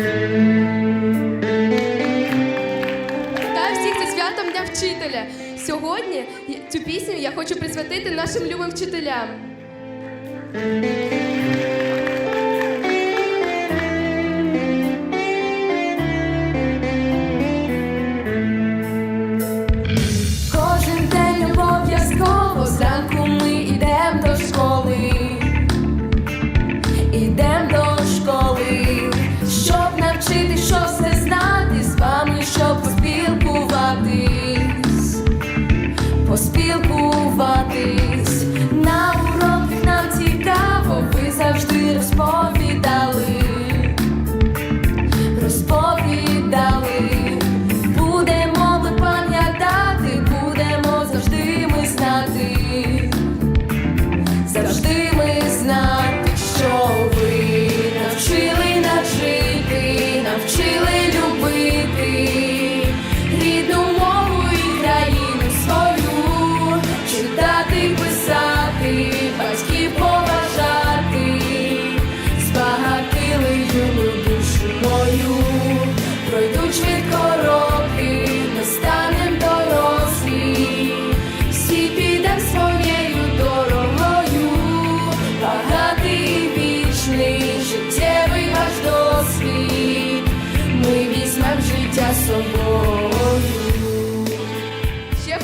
Вітаю всіх зі святом Дня вчителя. Сьогодні цю пісню я хочу присвятити нашим любим вчителям.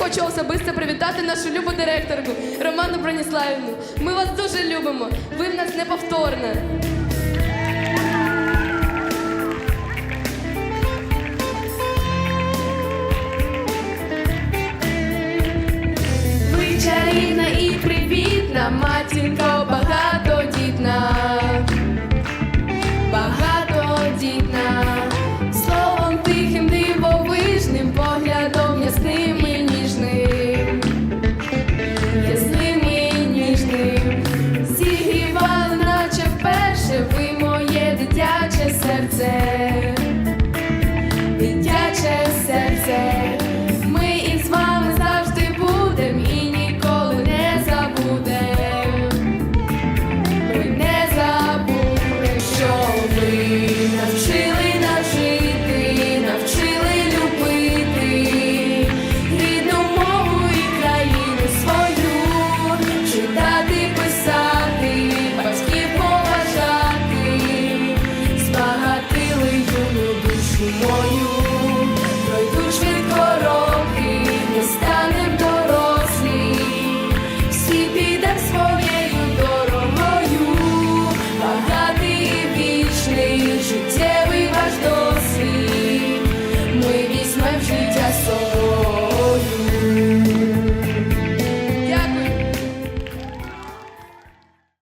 хочу особисто привітати нашу любу директорку Роману Броніславівну. Ми вас дуже любимо. Ви в нас неповторне. Ви чарівна і привітна матінка. dance for